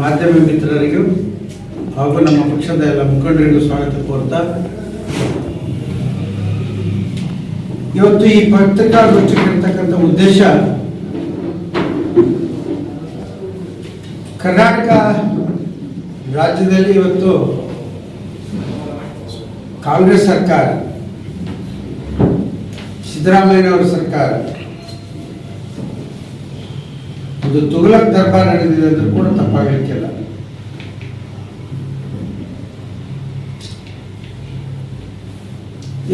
ಮಾಧ್ಯಮ ಮಿತ್ರರಿಗೂ ಹಾಗೂ ನಮ್ಮ ಪಕ್ಷದ ಎಲ್ಲ ಮುಖಂಡರಿಗೂ ಸ್ವಾಗತ ಕೋರ್ತಾ, ಇವತ್ತು ಈ ಪತ್ರಿಕಾಗೋಷ್ಠಿಗಿರ್ತಕ್ಕಂಥ ಉದ್ದೇಶ ಕರ್ನಾಟಕ ರಾಜ್ಯದಲ್ಲಿ ಇವತ್ತು ಕಾಂಗ್ರೆಸ್ ಸರ್ಕಾರ, ಸಿದ್ದರಾಮಯ್ಯನವರ ಸರ್ಕಾರ ಒಂದು ತುಗಲಕ್ ದರ್ಬಾರ್ ನಡೆದಿದೆ ಅಂದ್ರೂ ಕೂಡ ತಪ್ಪಾಗಲಿಕ್ಕಿಲ್ಲ.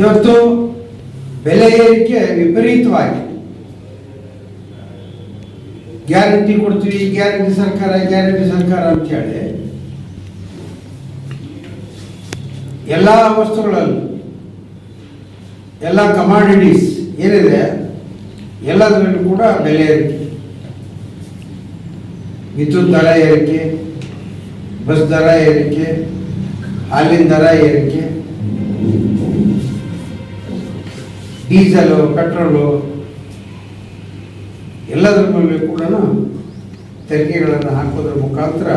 ಇವತ್ತು ಬೆಲೆ ಏರಿಕೆ ವಿಪರೀತವಾಗಿ. ಗ್ಯಾರಂಟಿ ಕೊಡ್ತೀವಿ, ಗ್ಯಾರಂಟಿ ಸರ್ಕಾರ ಗ್ಯಾರಂಟಿ ಸರ್ಕಾರ ಅಂತ ಹೇಳಿ ಎಲ್ಲ ವಸ್ತುಗಳಲ್ಲೂ, ಎಲ್ಲ ಕಮಾಡಿಟೀಸ್ ಏನಿದೆ, ಎಲ್ಲದರಲ್ಲೂ ಕೂಡ ಬೆಲೆ ಏರಿಕೆ. ವಿದ್ಯುತ್ ದರ ಏರಿಕೆ, ಬಸ್ ದರ ಏರಿಕೆ, ಹಾಲಿನ ದರ ಏರಿಕೆ, ಡೀಸೆಲು, ಪೆಟ್ರೋಲು, ಎಲ್ಲದರ ಮೇಲೆ ಕೂಡ ತೆರಿಗೆಗಳನ್ನು ಹಾಕೋದ್ರ ಮುಖಾಂತರ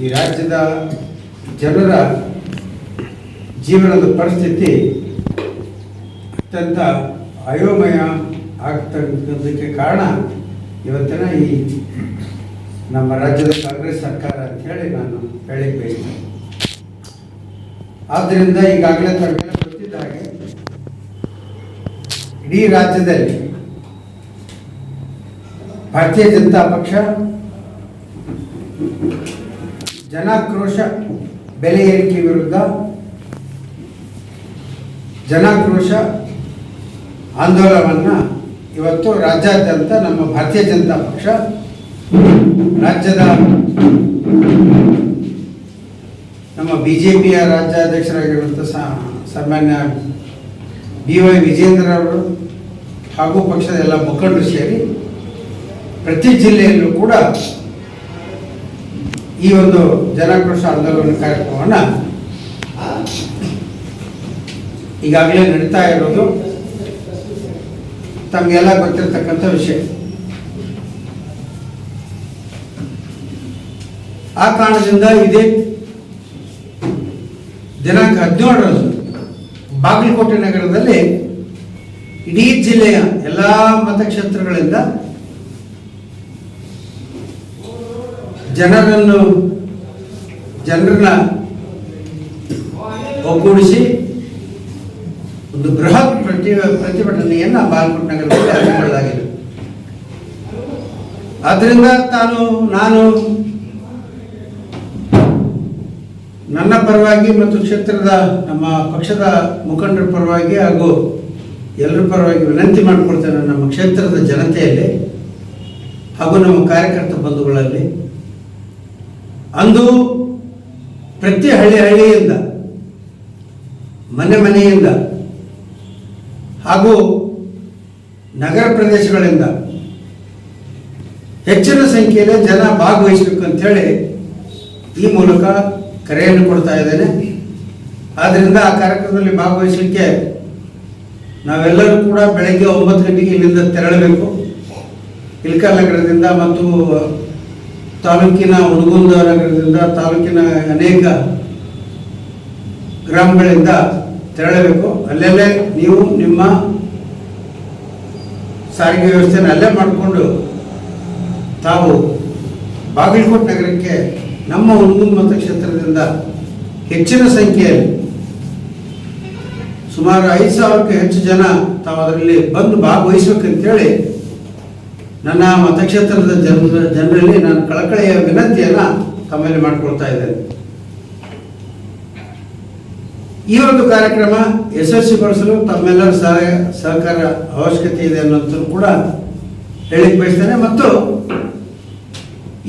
ಈ ರಾಜ್ಯದ ಜನರ ಜೀವನದ ಪರಿಸ್ಥಿತಿ ಅತ್ಯಂತ ಅಯೋಮಯ ಆಗ್ತಕ್ಕಂಥದಕ್ಕೆ ಕಾರಣ. ಇವತ್ತಿನ ಈ ನಮ್ಮ ರಾಜ್ಯದ ಕಾಂಗ್ರೆಸ್ ಸರ್ಕಾರ ಅಂತ ಹೇಳಿ ನಾನು ಹೇಳಿ ಬಯಸ್ತೇನೆ. ಆದ್ದರಿಂದ ಈಗಾಗಲೇ ತಮಗೆ ಗೊತ್ತಿದ್ದ ಹಾಗೆ ಇಡೀ ರಾಜ್ಯದಲ್ಲಿ ಭಾರತೀಯ ಜನತಾ ಪಕ್ಷ ಜನಾಕ್ರೋಶ ಬೆಲೆ ಏರಿಕೆ ವಿರುದ್ಧ ಜನಾಕ್ರೋಶ ಆಂದೋಲನವನ್ನು ಇವತ್ತು ರಾಜ್ಯಾದ್ಯಂತ ನಮ್ಮ ಭಾರತೀಯ ಜನತಾ ಪಕ್ಷ ರಾಜ್ಯದ ನಮ್ಮ ಬಿ ಜೆ ಪಿಯ ರಾಜ್ಯಾಧ್ಯಕ್ಷರಾಗಿರುವಂಥ ಸನ್ಮಾನ್ಯ ಬಿ ವೈ ವಿಜೇಂದ್ರ ಅವರು ಹಾಗೂ ಪಕ್ಷದ ಎಲ್ಲ ಮುಖಂಡರು ಸೇರಿ ಪ್ರತಿ ಜಿಲ್ಲೆಯಲ್ಲೂ ಕೂಡ ಈ ಒಂದು ಜನಾಕ್ರೋಶ ಆಂದೋಲನ ಕಾರ್ಯಕ್ರಮವನ್ನು ಈಗಾಗಲೇ ನಡೀತಾ ಇರೋದು. ತಮಗೆಲ್ಲ ಗೊತ್ತಿರತಕ್ಕಂಥ ವಿಷಯ. ಆ ಕಾರಣದಿಂದ ಇದೇ ದಿನಾಂಕ ಹದಿನೇಳರಂದು ಬಾಗಲಕೋಟೆ ನಗರದಲ್ಲಿ ಇಡೀ ಜಿಲ್ಲೆಯ ಎಲ್ಲ ಮತಕ್ಷೇತ್ರಗಳಿಂದ ಜನರನ್ನು ಜನರನ್ನ ಒಗ್ಗೂಡಿಸಿ ಒಂದು ಬೃಹತ್ ಪ್ರತಿ ಪ್ರತಿಭಟನೆಯನ್ನು ಬಾಗಲಕೋಟೆ ನಗರದಲ್ಲಿ ಹಮ್ಮಿಕೊಳ್ಳಲಾಗಿದೆ ಆದ್ದರಿಂದ ತಾನು, ನಾನು ನನ್ನ ಪರವಾಗಿ ಮತ್ತು ಕ್ಷೇತ್ರದ ನಮ್ಮ ಪಕ್ಷದ ಮುಖಂಡರ ಪರವಾಗಿ ಹಾಗೂ ಎಲ್ಲರ ಪರವಾಗಿ ವಿನಂತಿ ಮಾಡಿಕೊಡ್ತೇನೆ ನಮ್ಮ ಕ್ಷೇತ್ರದ ಜನತೆಯಲ್ಲಿ ಹಾಗೂ ನಮ್ಮ ಕಾರ್ಯಕರ್ತ ಬಂಧುಗಳಲ್ಲಿ. ಅಂದು ಪ್ರತಿ ಹಳ್ಳಿ ಹಳ್ಳಿಯಿಂದ, ಮನೆ ಮನೆಯಿಂದ ಹಾಗೂ ನಗರ ಪ್ರದೇಶಗಳಿಂದ ಹೆಚ್ಚಿನ ಸಂಖ್ಯೆಯಲ್ಲಿ ಜನ ಭಾಗವಹಿಸಬೇಕು ಅಂತೇಳಿ ಈ ಮೂಲಕ ಕರೆಯನ್ನು ಕೊಡ್ತಾ ಇದ್ದೇನೆ. ಆದ್ದರಿಂದ ಆ ಕಾರ್ಯಕ್ರಮದಲ್ಲಿ ಭಾಗವಹಿಸಲಿಕ್ಕೆ ನಾವೆಲ್ಲರೂ ಕೂಡ ಬೆಳಗ್ಗೆ ಒಂಬತ್ತು ಗಂಟೆಗೆ ಇಲ್ಲಿಂದ ತೆರಳಬೇಕು. ಇಲ್ಕಾ ನಗರದಿಂದ ಮತ್ತು ತಾಲೂಕಿನ ಹುಡುಗುಂದ ನಗರದಿಂದ ತಾಲೂಕಿನ ಅನೇಕ ಗ್ರಾಮಗಳಿಂದ ತೆರಳಬೇಕು. ಅಲ್ಲೆಲ್ಲೇ ನೀವು ನಿಮ್ಮ ಸಾರಿಗೆ ವ್ಯವಸ್ಥೆಯನ್ನು ಅಲ್ಲೇ ಮಾಡಿಕೊಂಡು ತಾವು ಬಾಗಲಕೋಟೆ ನಗರಕ್ಕೆ ನಮ್ಮ ಒಂದು ಮತಕ್ಷೇತ್ರದಿಂದ ಹೆಚ್ಚಿನ ಸಂಖ್ಯೆಯಲ್ಲಿ ಸುಮಾರು ಐದು ಸಾವಿರಕ್ಕೆ ಹೆಚ್ಚು ಜನ ತಾವು ಅದರಲ್ಲಿ ಬಂದು ಭಾಗವಹಿಸಬೇಕಂತೇಳಿ ನನ್ನ ಮತಕ್ಷೇತ್ರದ ಜನ ಜನರಲ್ಲಿ ನಾನು ಕಳಕಳಿಯ ವಿನಂತಿಯನ್ನು ತಮ್ಮಲ್ಲಿ ಮಾಡಿಕೊಳ್ತಾ ಇದ್ದೇನೆ. ಈ ಒಂದು ಕಾರ್ಯಕ್ರಮ ಯಶಸ್ವಿಗೊಳಿಸಲು ತಮ್ಮೆಲ್ಲರ ಸಹಾಯ ಸಹಕಾರ ಅವಶ್ಯಕತೆ ಇದೆ ಅನ್ನೋದನ್ನು ಕೂಡ ಹೇಳಿಕ್ ಬಯಸ್ತೇನೆ. ಮತ್ತು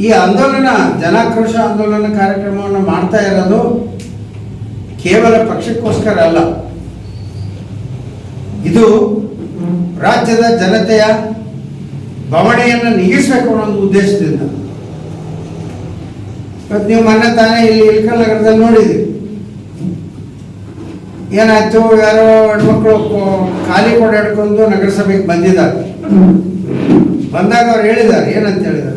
ಈ ಆಂದೋಲನ, ಜನಾಕ್ರೋಶ ಆಂದೋಲನ ಕಾರ್ಯಕ್ರಮವನ್ನು ಮಾಡ್ತಾ ಇರೋದು ಕೇವಲ ಪಕ್ಷಕ್ಕೋಸ್ಕರ ಅಲ್ಲ. ಇದು ರಾಜ್ಯದ ಜನತೆಯ ಬವಣೆಯನ್ನು ನೀಗಿಸಬೇಕು ಅನ್ನೋ ಒಂದು ಉದ್ದೇಶದಿಂದ. ನೀವು ಮೊನ್ನೆ ತಾನೇ ಇಲ್ಲಿ ಇಳ್ಕಲ್ ನಗರದಲ್ಲಿ ನೋಡಿದ್ರಿ. ಏನಾಯ್ತು? ಯಾರೋ ಹೆಣ್ಮಕ್ಳು ಖಾಲಿ ಕೊಡ ಹಿಡ್ಕೊಂಡು ನಗರಸಭೆಗೆ ಬಂದಿದ್ದಾರೆ. ಬಂದಾಗ ಅವ್ರು ಹೇಳಿದ್ದಾರೆ, ಏನಂತ ಹೇಳಿದ್ದಾರೆ?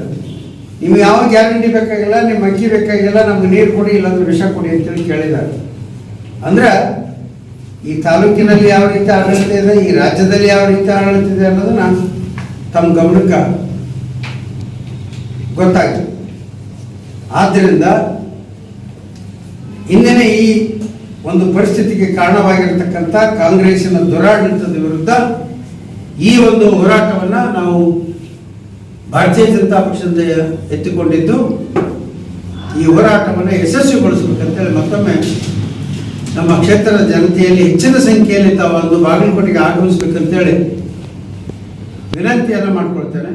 ನಿಮ್ಗೆ ಯಾವ ಗ್ಯಾರಂಟಿ ಬೇಕಾಗಿಲ್ಲ ನಿಮ್ಮ ಅಕ್ಕಿ ಬೇಕಾಗಿಲ್ಲ, ನಮ್ಗೆ ನೀರು ಕೊಡಿ, ಇಲ್ಲಾಂದ್ರೆ ವಿಷ ಕೊಡಿ ಅಂತೇಳಿ ಕೇಳಿದ್ದಾರೆ. ಅಂದ್ರೆ ಈ ತಾಲೂಕಿನಲ್ಲಿ ಯಾವ ರೀತಿ ಆಡಳಿತ ಇದೆ, ಈ ರಾಜ್ಯದಲ್ಲಿ ಯಾವ ರೀತಿ ಆಡಳಿತ ಇದೆ ನಾನು ತಮ್ಮ ಗಮನಕ್ಕೆ ಗೊತ್ತಾಗಿದೆ ಆದ್ದರಿಂದ ಇಂದಿನ ಈ ಒಂದು ಪರಿಸ್ಥಿತಿಗೆ ಕಾರಣವಾಗಿರ್ತಕ್ಕಂಥ ಕಾಂಗ್ರೆಸ್ಸಿನ ದುರಾಡಳಿತದ ವಿರುದ್ಧ ಈ ಒಂದು ಹೋರಾಟವನ್ನು ನಾವು ಭಾರತೀಯ ಜನತಾ ಪಕ್ಷದಿಂದ ಎತ್ತಿಕೊಂಡಿದ್ದು ಈ ಹೋರಾಟವನ್ನು ಯಶಸ್ವಿಗೊಳಿಸಬೇಕಂತೇಳಿ ಮತ್ತೊಮ್ಮೆ ನಮ್ಮ ಕ್ಷೇತ್ರದ ಜನತೆಯಲ್ಲಿ ಹೆಚ್ಚಿನ ಸಂಖ್ಯೆಯಲ್ಲಿ ತಾವು ಒಂದು ಬಾಗಲಕೋಟೆಗೆ ಆಗಮಿಸ್ಬೇಕಂತೇಳಿ ವಿನಂತಿಯನ್ನು ಮಾಡ್ಕೊಳ್ತೇನೆ.